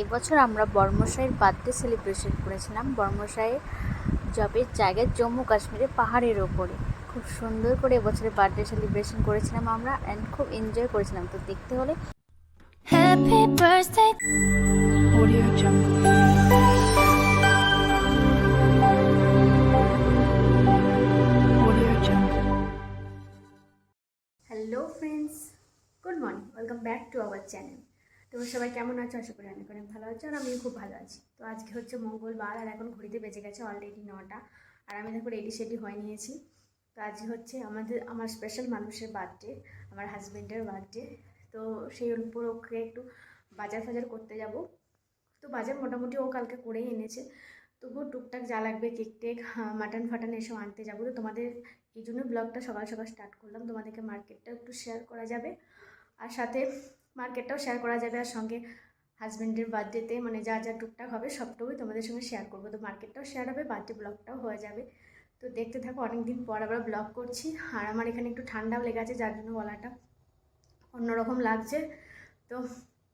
এবছর আমরা বর্মশাইয়ের birthday celebration করেছিলাম। বর্মশাইয়ের জবের জায়গায় জম্মু কাশ্মীরে পাহাড়ের ওপরে। খুব সুন্দর করে এবছরের বার্থডে সেলিব্রেশন করেছিলাম আমরা অ্যান্ড খুব এনজয় করেছিলাম। তো দেখতে হলে. Hello friends good morning welcome back to our channel তোমরা সবাই কেমন আছো? আশা করি অনেক অনেক ভালো আছো আর আমিও খুব ভালো আছি। তো আজকে হচ্ছে মঙ্গলবার আর এখন ঘড়িতে বেজে গেছে অলরেডি নটা। আর আমি দেখো রেডি সেডি হয়ে নিয়েছি। তো আজকে হচ্ছে আমাদের, আমার স্পেশাল মানুষের বার্থডে আমার হাজব্যান্ডের বার্থডে তো সেই উপলক্ষে একটু বাজার ফাজার করতে যাব। তো বাজার মোটামুটি ও কালকে করেই এনেছে। তবুও টুকটাক যা লাগবে কেক টেক মাটন ফাটন এসব আনতে যাব। তো তোমাদের এই জন্য ব্লগটা সকাল সকাল স্টার্ট করলাম। তোমাদেরকে মার্কেটটা একটু শেয়ার করা যাবে। আর সাথে মার্কেটটাও শেয়ার করা যাবে আর সঙ্গে হাজব্যান্ডের বার্থডেতে মানে যা যা টুকটাক হবে সবটুকুই তোমাদের সঙ্গে শেয়ার করব। তো মার্কেটটাও শেয়ার হবে বার্থডে ব্লগটাও হয়ে যাবে। তো দেখতে থাকো অনেক দিন পর আবার ব্লগ করছি। আর আমার এখানে একটু ঠান্ডাও লেগে আছে, যার জন্য গলাটা অন্যরকম লাগছে। তো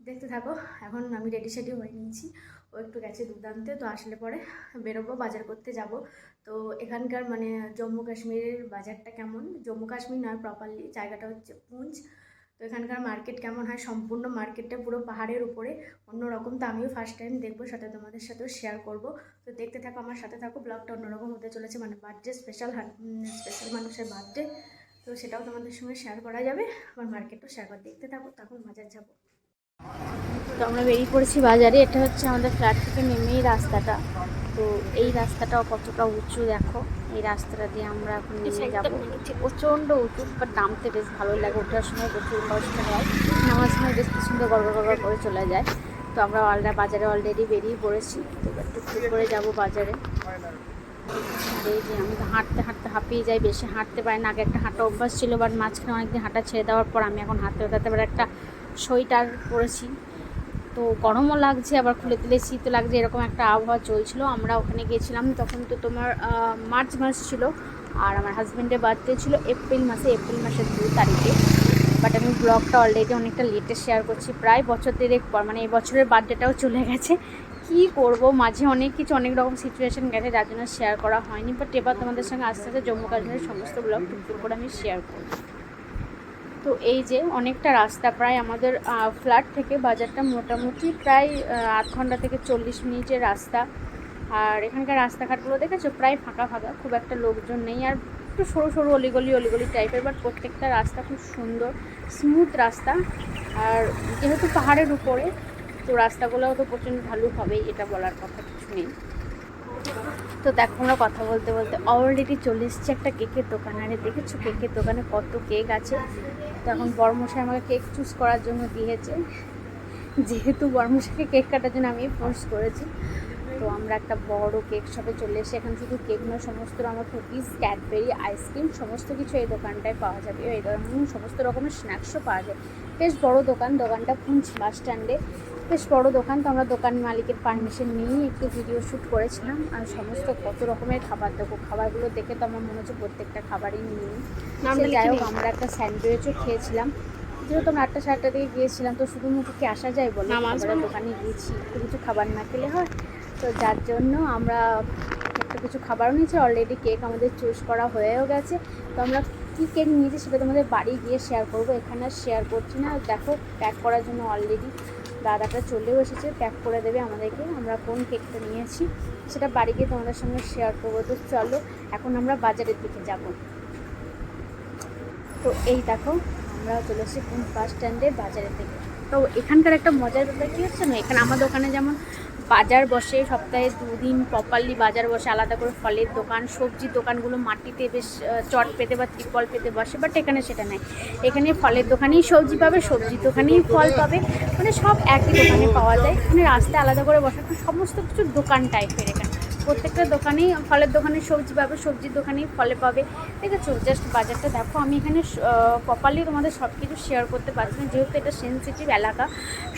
দেখতে থাকো, এখন আমি রেডি সেডি হয়ে নিয়েছি। ও একটু গেছে দুধ আনতে, তো আসলে পরে বেরোবো, বাজার করতে যাব। তো এখানকার মানে জম্মু কাশ্মীরের বাজারটা কেমন? জম্মু কাশ্মীর নয় প্রপারলি জায়গাটা হচ্ছে পুঞ্চ তো এখানকার মার্কেট কেমন হয়? সম্পূর্ণ মার্কেটটা পুরো পাহাড়ের উপরে। অন্যরকম তো আমিও ফার্স্ট টাইম দেখব, সাথে তোমাদের সাথেও শেয়ার করব। তো দেখতে থাকো, আমার সাথে থাকো ব্লগটা অন্যরকম হতে চলেছে। মানে বার্থডে স্পেশাল স্পেশাল মানুষের বার্থডে তো সেটাও তোমাদের সঙ্গে শেয়ার করা যাবে। আমার মার্কেটও শেয়ার করে, দেখতে থাকো, তখন বাজার যাব। তো আমরা বেরিয়ে পড়েছি বাজারে। এটা হচ্ছে আমাদের ফ্ল্যাট থেকে নেমেই রাস্তাটা। তো এই রাস্তাটাও কতটা উঁচু দেখো। এই রাস্তাটা দিয়ে আমরা এখন নেমে যাব। প্রচণ্ড উঁচু বাট নামতে বেশ ভালো লাগে। ওঠার সময় প্রচুর কষ্ট হয়। নামার সময় বেশ কি সুন্দর গড় গড় করে চলে যায়। তো আমরা অলরেডি বাজারে অলরেডি বেরিয়ে পড়েছি। তো টুকটুক করে যাব বাজারে। এই যে আমি তো হাঁটতে হাঁটতে হাঁপিয়ে যাই। বেশি হাঁটতে পারি না। আগে একটা হাঁটা অভ্যাস ছিল বাট মাঝখানে অনেকদিন হাঁটা ছেড়ে দেওয়ার পর আমি এখন হাঁটতে হাঁটতে একটা সোয়েটার পরেছি। তো গরমও লাগছে, আবার খুলে দিলে শীতও লাগছে, এরকম একটা আবহাওয়া চলছিল। আমরা ওখানে গিয়েছিলাম, তখন তো তোমার মার্চ মাস ছিল, আর আমার হাজব্যান্ডের বার্থডে ছিল এপ্রিল মাসে, এপ্রিল মাসের দু তারিখে। বাট আমি ব্লগটা অলরেডি অনেকটা লেটে শেয়ার করছি, প্রায় বছর দেড়েক পর মানে এই বছরের বার্থডেটাও চলে গেছে। কি করব, মাঝে অনেক কিছু, অনেক রকম সিচুয়েশন গেছে, যার জন্য শেয়ার করা হয়নি। বাট এবার তোমাদের সঙ্গে আস্তে আস্তে জম্মু কাশ্মীরের সমস্ত ব্লগ টুকটুক করে আমি শেয়ার করব। তো এই যে অনেকটা রাস্তা প্রায় আমাদের ফ্ল্যাট থেকে বাজারটা মোটামুটি প্রায় আধ ঘণ্টা থেকে চল্লিশ মিনিটের রাস্তা। আর এখানকার রাস্তাঘাটগুলো দেখেছ? প্রায় ফাঁকা ফাঁকা, খুব একটা লোকজন নেই। আর একটু সরু সরু অলিগলি অলিগলি টাইপের বাট প্রত্যেকটা রাস্তা খুব সুন্দর স্মুথ রাস্তা। আর যেহেতু পাহাড়ের উপরে, তো রাস্তাগুলোও তো প্রচণ্ড ভালো হবেই, এটা বলার কথা কিছু নেই। তো দেখো, আমরা কথা বলতে বলতে অলরেডি চলে এসেছি একটা কেকের দোকানে। আরে দেখেছ কেকের দোকানে কত কেক আছে? তো এখন বর্মশাই আমাকে কেক চুজ করার জন্য দিয়েছে। যেহেতু বর্মশাইকে কেক কাটার জন্য আমি ফোর্স করেছি, তো আমরা একটা বড় কেক শপে চলে এসে এখানে শুধু কেক নয় সমস্ত রকমের কুকিজ ক্যাডবেরি আইসক্রিম সমস্ত কিছু এই দোকানটায় পাওয়া যাবে। এই ধরনের সমস্ত রকমের স্ন্যাক্সও পাওয়া যায়। বেশ বড় দোকান, দোকানটা পুঞ্চ বাস স্ট্যান্ডে বেশ বড় দোকান তো আমরা দোকান মালিকের পারমিশন নিয়েই একটু ভিডিও শ্যুট করেছিলাম। আর সমস্ত কত রকমের খাবার দেবো খাবারগুলো দেখে তো আমার মনে হচ্ছে প্রত্যেকটা খাবারই নিয়ে। নিই যাই হোক আমরা একটা স্যান্ডউইচও খেয়েছিলাম। যেহেতু আমরা আটটা সাতটা দিকে গিয়েছিলাম তো শুধু মুখে কি আসা যায় বলে? খাবারের দোকানে গিয়েছি একটু কিছু খাবার না খেলে হয়। তো যার জন্য আমরা একটা কিছু খাবারও নিয়েছি। অলরেডি কেক আমাদের চুজ করা হয়েও গেছে। তো আমরা কী কেক নিয়েছি সেটা তোমাদের বাড়ি গিয়ে শেয়ার করব। এখানে শেয়ার করছি না। দেখো প্যাক করার জন্য অলরেডি দাদাটা চলেও এসেছে প্যাক করে দেবে আমাদেরকে। আমরা কোন কেকটা নিয়েছি সেটা বাড়ি গিয়ে তোমাদের সঙ্গে শেয়ার করব। তো চলো, এখন আমরা বাজারের দিকে যাব। তো এই দেখো, আমরা চলে এসেছি কোন বাস স্ট্যান্ডে বাজারের দিকে। তো এখানকার একটা মজার ব্যাপার কী হচ্ছে না? এখানে আমার দোকানে যেমন বাজার বসে, সপ্তাহে দুদিন প্রপারলি বাজার বসে, আলাদা করে ফলের দোকান, সবজির দোকানগুলো মাটিতে বেশ চট পেতে বা ত্রিপল পেতে বসে বাট এখানে সেটা নেই। এখানে ফলের দোকানেই সবজি পাবে, সবজির দোকানেই ফল পাবে। মানে সব একই দোকানে পাওয়া যায়। মানে রাস্তায় আলাদা করে বসে সমস্ত কিছু দোকান টাইপের এখানে। প্রত্যেকটা দোকানেই, ফলের দোকানে সবজি পাবে, সবজির দোকানেই ফলে পাবে। ঠিক আছে জাস্ট বাজারটা দেখো, আমি এখানে প্রপারলি তোমাদের সব কিছু শেয়ার করতে পারছি না। যেহেতু এটা সেন্সিটিভ এলাকা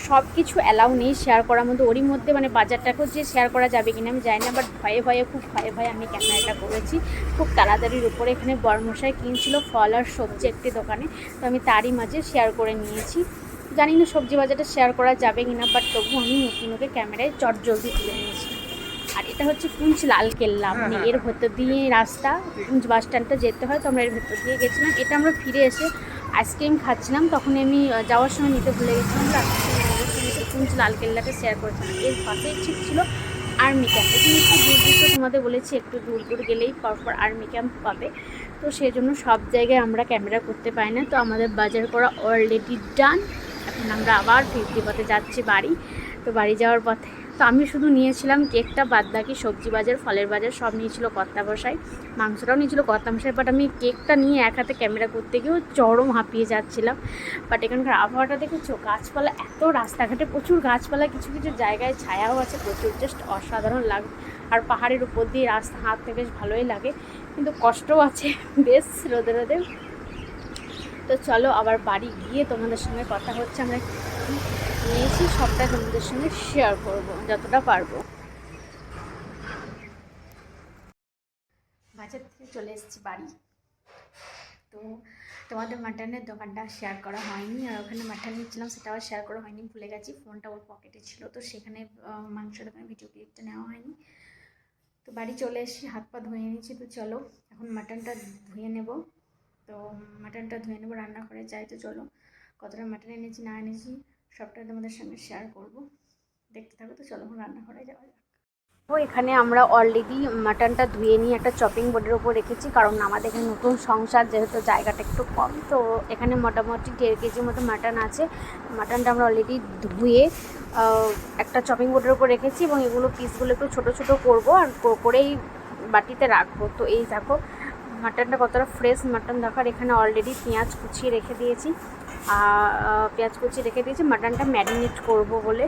সব কিছু অ্যালাউ নেই শেয়ার করার মধ্যে। ওরই মধ্যে মানে বাজারটাকেও যে শেয়ার করা যাবে কিনা আমি জানি না বাট ভয়ে ভয়ে, খুব ভয়ে ভয়ে আমি ক্যামেরাটা করেছি। খুব তাড়াতাড়ির উপরে এখানে বর্মশাই কিনছিল ফল আর সবজি একটি দোকানে, তো আমি তারই মাঝে শেয়ার করে নিয়েছি। জানি না সবজি বাজারটা শেয়ার করা যাবে কিনা বাট তবু আমি নতুনকে ক্যামেরায় চট জলদি তুলে নিয়েছি। আর এটা হচ্ছে কুঞ্চ লাল কেল্লা। মানে এর ভেতর দিয়ে রাস্তা কুঞ্চ বাস স্ট্যান্ডটা যেতে হয় তো আমরা এর ভেতর দিয়ে গেছিলাম। এটা আমরা ফিরে এসে আইসক্রিম খাচ্ছিলাম। তখন আমি যাওয়ার সময় নিতে ভুলে গেছিলাম কুঞ্চ লাল কেল্লাটা শেয়ার করেছিলাম। এর পাশেই ঠিক ছিল আর্মি ক্যাম্প এখানে একটু দূর দূর তো তোমাদের বলেছি একটু দূর দূর গেলেই পরপর আর্মি ক্যাম্প পাবে। তো সেই জন্য সব জায়গায় আমরা ক্যামেরা করতে পারি না। তো আমাদের বাজার করা অলরেডি ডান এখন আমরা আবার ফিরতি পথে যাচ্ছি বাড়ি। তো বাড়ি যাওয়ার পথে তো আমি শুধু নিয়েছিলাম কেকটা, বাদ বাকি সবজি বাজার, ফলের বাজার সব নিয়েছিল কর্তা বসাই মাংসটাও নিয়েছিল কর্তা মশাই বাট আমি কেকটা নিয়ে এক হাতে ক্যামেরা করতে গিয়েও চরম হাঁপিয়ে যাচ্ছিলাম। বাট এখানকার আবহাওয়াটা দেখেছ? গাছপালা, এত রাস্তাঘাটে প্রচুর গাছপালা, কিছু কিছু জায়গায় ছায়াও আছে প্রচুর জাস্ট অসাধারণ লাগে, আর পাহাড়ের উপর দিয়ে রাস্তা হাঁটতে বেশ ভালোই লাগে, কিন্তু কষ্টও আছে, বেশ রোদে রোদে তো চলো আবার বাড়ি গিয়ে তোমাদের সঙ্গে কথা হচ্ছে আমরা নিয়েছি সবটা তোমাদের সঙ্গে শেয়ার করব যতটা পারব। বাজার থেকে চলে এসেছি বাড়ি। তো তোমাদের মাটনের দোকানটা শেয়ার করা হয়নি আর ওখানে মাটন নিচ্ছিলাম সেটাও শেয়ার করা হয়নি ভুলে গেছি ফোনটা ওর পকেটে ছিল তো সেখানে আহ, মাংস দোকানে ভিডিও ক্লিপটা নেওয়া হয়নি। তো বাড়ি চলে এসেছি হাত পা ধুয়ে নিয়েছি তো চলো এখন মাটনটা ধুয়ে নেব। তো মাটনটা ধুয়ে নেব, রান্না করে যাই তো চলো। কতটা মাটন এনেছি, না এনেছি সবটাই তোমাদের সঙ্গে শেয়ার করব। দেখতে থাকো তো, চলো এখন রান্নাঘরে যাওয়া যাক। তো এখানে আমরা অলরেডি মাটনটা ধুয়ে নিয়ে একটা চপিং বোর্ডের ওপর রেখেছি, কারণ আমাদের এখানে নতুন সংসার যেহেতু জায়গাটা একটু কম, তো এখানে মোটামুটি দেড় কেজির মতো মাটন আছে। মাটনটা আমরা অলরেডি ধুয়ে একটা চপিং বোর্ডের ওপর রেখেছি এবং এগুলো পিসগুলো একটু ছোটো ছোটো করব আর করেই বাটিতে রাখব। তো এই দেখো মাটনটা কতটা ফ্রেশ মাটন দেখার, এখানে অলরেডি পেঁয়াজ কুচিয়ে রেখে দিয়েছি। আর পেঁয়াজ কুচিয়ে রেখে দিয়েছি। মাটনটা ম্যারিনেট করব বলে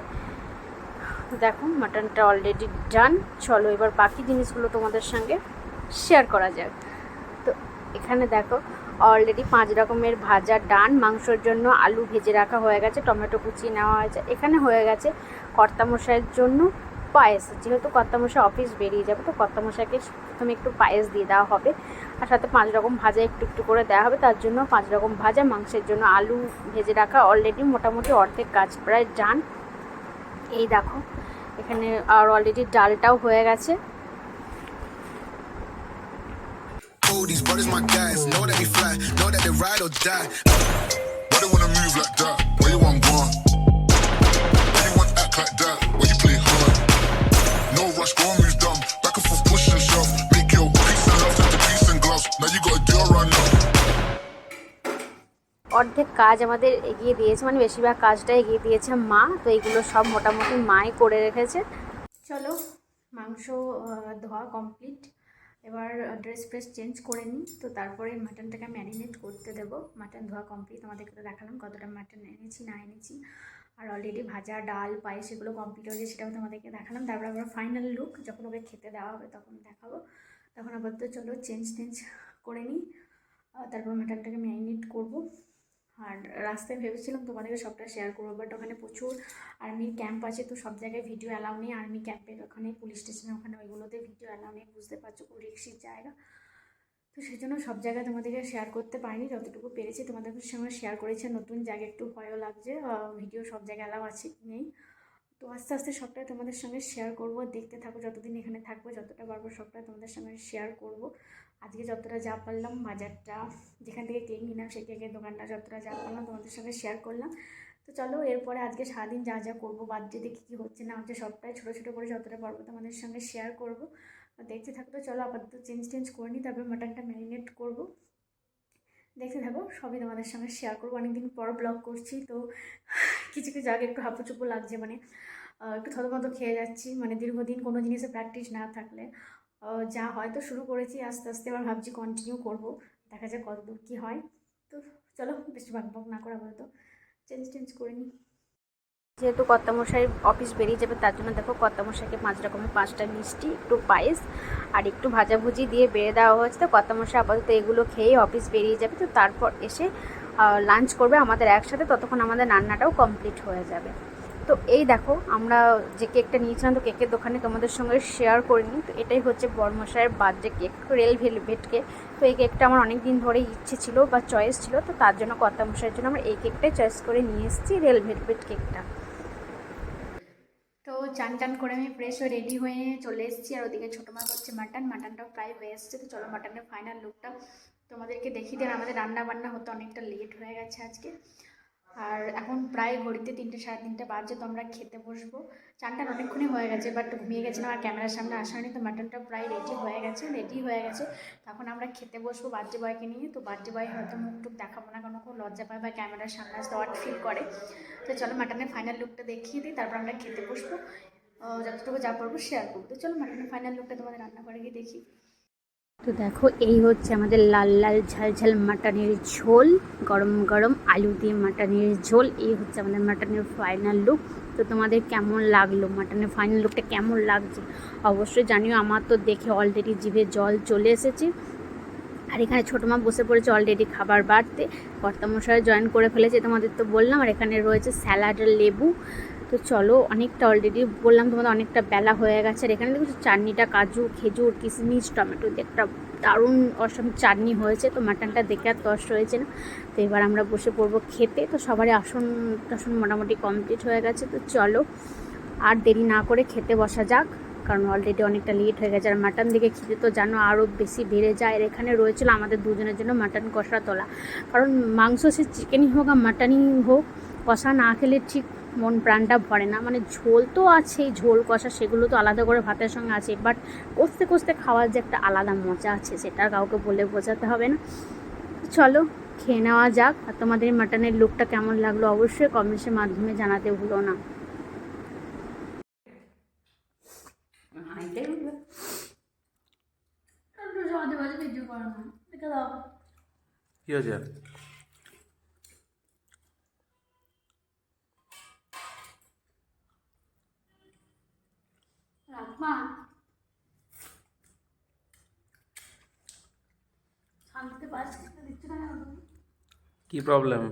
দেখো, মাটনটা অলরেডি ডান চলো এবার বাকি জিনিসগুলো তোমাদের সঙ্গে শেয়ার করা যাক। তো এখানে দেখো অলরেডি পাঁচ রকমের ভাজা ডান। মাংসর জন্য আলু ভেজে রাখা হয়ে গেছে, টমেটো কুচিয়ে নেওয়া হয়েছে। এখানে হয়ে গেছে কর্তামশাইয়ের জন্য পায়েস যেহেতু কর্তামশাই অফিস বেরিয়ে যাবে তো কর্তামশাইকে প্রথমে একটু পায়েস দিয়ে দেওয়া হবে আর সাথে পাঁচ রকম ভাজা একটু একটু করে দেওয়া হবে তার জন্য পাঁচ রকম ভাজা মাংসের জন্য আলু ভেজে রাখা অলরেডি মোটামুটি অর্ধেক কাজ প্রায় ডান এই দেখো এখানে আর অলরেডি ডালটাও হয়ে গেছে. Know that fly, know that they ride or die. Why wanna move like that? Where you অর্ধেক কাজ আমাদের এগিয়ে দিয়েছে মানে বেশিরভাগ কাজটা এগিয়ে দিয়েছে মা, তো এইগুলো সব মোটামুটি মাই করে রেখেছে। চলো, মাংস ধোয়া কমপ্লিট এবার ড্রেস ফ্রেস চেঞ্জ করে নিই, তো তারপরে মাটনটাকে ম্যারিনেট করতে দেবো। মাটন ধোয়া কমপ্লিট তোমাদেরকে তো দেখালাম কতটা মাটন এনেছি, না এনেছি। আর অলরেডি ভাজা ডাল, পায়েস এগুলো কমপ্লিট হয়েছে সেটাও তোমাদেরকে দেখালাম। তারপর আবার ফাইনাল লুক যখন ওকে খেতে দেওয়া হবে তখন দেখাবো। তখন আপাতত চলো চেঞ্জ টেঞ্জ করে নিই। তারপর মাটনটাকে ম্যারিনেট করব। আর রাস্তায় ভেবেছিলাম তোমাদেরকে সবটা শেয়ার করব বাট ওখানে প্রচুর আর্মির ক্যাম্প আছে, তো সব জায়গায় ভিডিও অ্যালাউ নেই। আর্মি ক্যাম্পের ওখানে পুলিশ স্টেশনের ওখানে ওইগুলোতে ভিডিও অ্যালাউ নেই, বুঝতে পারছ, খুব রিক্সির জায়গা। তো সেই জন্য সব জায়গায় তোমাদেরকে শেয়ার করতে পারিনি, যতটুকু পেরেছি তোমাদের সঙ্গে শেয়ার করেছি। নতুন জায়গায় একটু ভয়ও লাগছে ভিডিও সব জায়গায় অ্যালাউ আছে কি নেই। তো আস্তে আস্তে সবটাই তোমাদের সঙ্গে শেয়ার করব, দেখতে থাকো, যতদিন এখানে থাকব, যতটা পারব সবটাই তোমাদের সঙ্গে শেয়ার করব। আজকে যতটা যা পারলাম বাজারটা, যেখান থেকে কেক নিলাম সেই কেকের দোকানটা যতটা যা পারলাম তোমাদের সঙ্গে শেয়ার করলাম। তো চলো এরপরে আজকে সারাদিন যা যা করব বার্থডেতে কী কী হচ্ছে না হচ্ছে, সবটাই ছোটো ছোটো করে যতটা পারব তোমাদের সঙ্গে শেয়ার করব। দেখতে থাকো চলো আপাতত চেঞ্জ টেঞ্জ করে নিই, তারপরে মাটনটা ম্যারিনেট করব। দেখতে থাকো, সবই তোমাদের সঙ্গে শেয়ার করব। অনেকদিন পর ব্লগ করছি, তো কিছু কিছু জায়গায় একটু হাঁপুচুপু লাগছে মানে একটু থতমত খেয়ে যাচ্ছি। মানে দীর্ঘদিন কোনো জিনিসে প্র্যাকটিস না থাকলে যা হয়তো শুরু করেছি, আস্তে আস্তে আবার ভাবছি কন্টিনিউ করব। দেখা যাক কতদূর কী হয়। তো চলো, বেশি ভাগ ভাগ না করা বলতো চেঞ্জ টেঞ্জ করে নিই যেহেতু কর্তামশাই অফিস বেরিয়ে যাবে, তার জন্য দেখো কর্তামশাইকে পাঁচ রকমের পাঁচটা মিষ্টি, একটু পায়েস আর একটু ভাজাভুজি দিয়ে বেড়ে দেওয়া হয়েছে। তো কর্তামশাই আপাতত এগুলো খেয়ে অফিস বেরিয়ে যাবে। তো তারপর এসে লাঞ্চ করবে আমাদের একসাথে। ততক্ষণ আমাদের রান্নাটাও কমপ্লিট হয়ে যাবে। তো এই দেখো, আমরা যে কেকটা নিয়েছিলাম, তো কেকের দোকানে তোমাদের সঙ্গে শেয়ার করিনি তো এটাই হচ্ছে বর্মশায়ের birthday cake red velvet cake তো এই কেকটা আমার অনেক দিন ধরে ইচ্ছে ছিল বা চয়েস ছিল, তো তার জন্য কর্তামশাইয়ের জন্য আমরা এই কেকটাই চয়েস করে নিয়ে এসেছি রেল ভেলভেট কেকটা তো চান টান করে আমি ফ্রেশ হয়ে রেডি হয়ে চলে এসেছি। আর ওদিকে ছোটো মা করছে মাটন মাটনটাও প্রায় হয়ে এসছে। তো চলো মাটনের ফাইনাল লুকটা তোমাদেরকে দেখিয়ে দেন আমাদের রান্না বান্না হতে অনেকটা লেট হয়ে গেছে আজকে। আর এখন প্রায় ঘড়িতে তিনটে, সাড়ে তিনটে বাজে, তো আমরা খেতে বসবো। চানটান অনেকক্ষণই হয়ে গেছে, বাট ঘুমিয়ে গেছিলাম আর ক্যামেরার সামনে আসা হয়নি, তো মাটনটা প্রায় রেডি হয়ে গেছে রেডি হয়ে গেছে। তখন আমরা খেতে বসবো বার্থডে বয়কে নিয়ে, তো বার্থডে বয় হয়তো মুখ টুক দেখাবো না কারণ খুব লজ্জা পায় বা ক্যামেরার সামনে আসতে অড ফিল করে। তো চলো মাটনের ফাইনাল লুকটা দেখিয়ে দিই, তারপর আমরা খেতে বসবো। যতটুকু যা পারব শেয়ার করব। তো চলো মাটনের ফাইনাল লুকটা তোমাদের রান্না করে গিয়ে দেখি। তো দেখো, এই হচ্ছে আমাদের লাল লাল ঝাল ঝাল মাটনের ঝোল, গরম গরম আলু দিয়ে মাটনের ঝোল। এই হচ্ছে আমাদের মাটনের ফাইনাল লুক তো তোমাদের কেমন লাগল মাটনের ফাইনাল লুকটা কেমন লাগছে? অবশ্যই জানিও, আমার তো দেখে অলরেডি জিভে জল চলে এসেছে। আর এখানে ছোটো মা বসে পড়েছে অলরেডি খাবার বাড়তে। কর্তামশাই জয়েন করে ফেলেছে, তোমাদের তো বললাম। আর এখানে রয়েছে স্যালাড লেবু। তো চলো, অনেকটা অলরেডি বললাম তোমাদের অনেকটা বেলা হয়ে গেছে। আর এখানে দেখছ চাটনিটা, কাজু, খেজুর, কিশমিশ, টমেটো দিয়ে একটা দারুণ অসম চাটনি হয়েছে। তো মাটনটা দেখে আর তস হয়েছে না। তো এবার আমরা বসে পড়ব খেতে। তো সবারই আসন টাসন মোটামুটি কমপ্লিট হয়ে গেছে। তো চলো, আর দেরি না করে খেতে বসা যাক, কারণ অলরেডি অনেকটা লেট হয়ে গেছে। আর মাটন দিকে খেতে তো জানো আরও বেশি বেড়ে যায়। আর এখানে রয়েছিল আমাদের দুজনের জন্য মাটন কষা তোলা। কারণ মাংস সে চিকেনই হোক আর মাটনই হোক, কষা না খেলে ঠিক মন প্রাণটা ভরে না। মানে ঝোল তো আছেই ঝোল কষা সেগুলো তো আলাদা করে ভাতের সঙ্গে আছে বাট কষতে কষতে খাওয়ার যে একটা আলাদা মজা আছে সেটা কাউকে বলে বোঝাতে হবে না। চলো খেয়ে নেওয়া যাক আর তোমাদের মাটনের লুকটা কেমন লাগল অবশ্যই কমেন্টসের মাধ্যমে জানাতে ভুলো না। কি হয়েছে রাখমা শান্তিতে পারছি দিচ্ছি না কেন তুমি? কি problem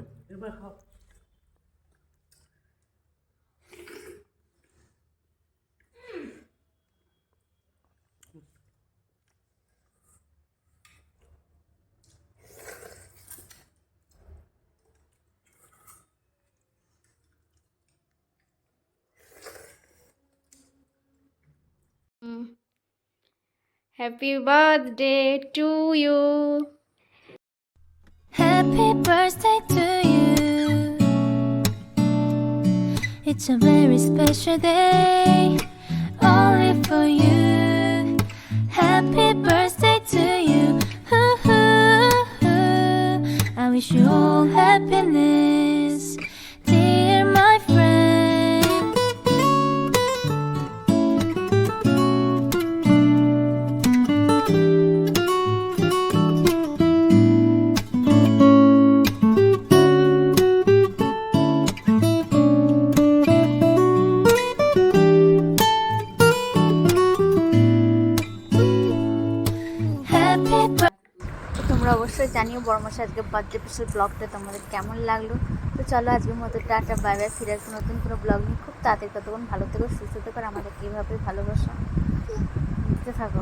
happy birthday to you Happy birthday to you. It's a very special day, only for you. Happy birthday to you. Hoo-hoo-hoo. I wish you all happiness, বড়মাসে আজকে বার্থডে স্পেশাল ব্লগটা তোমাদের কেমন লাগল? তো চলো আজকের মতো টাটা বাই বাই ফিরে আসব নতুন কোনো ব্লগ নিয়ে। খুব তাড়াতাড়ি ততক্ষণ ভালো থেকো, সুস্থ থেকো পারে আমাদেরকে কীভাবে ভালোবাসা। দিতে থাকো।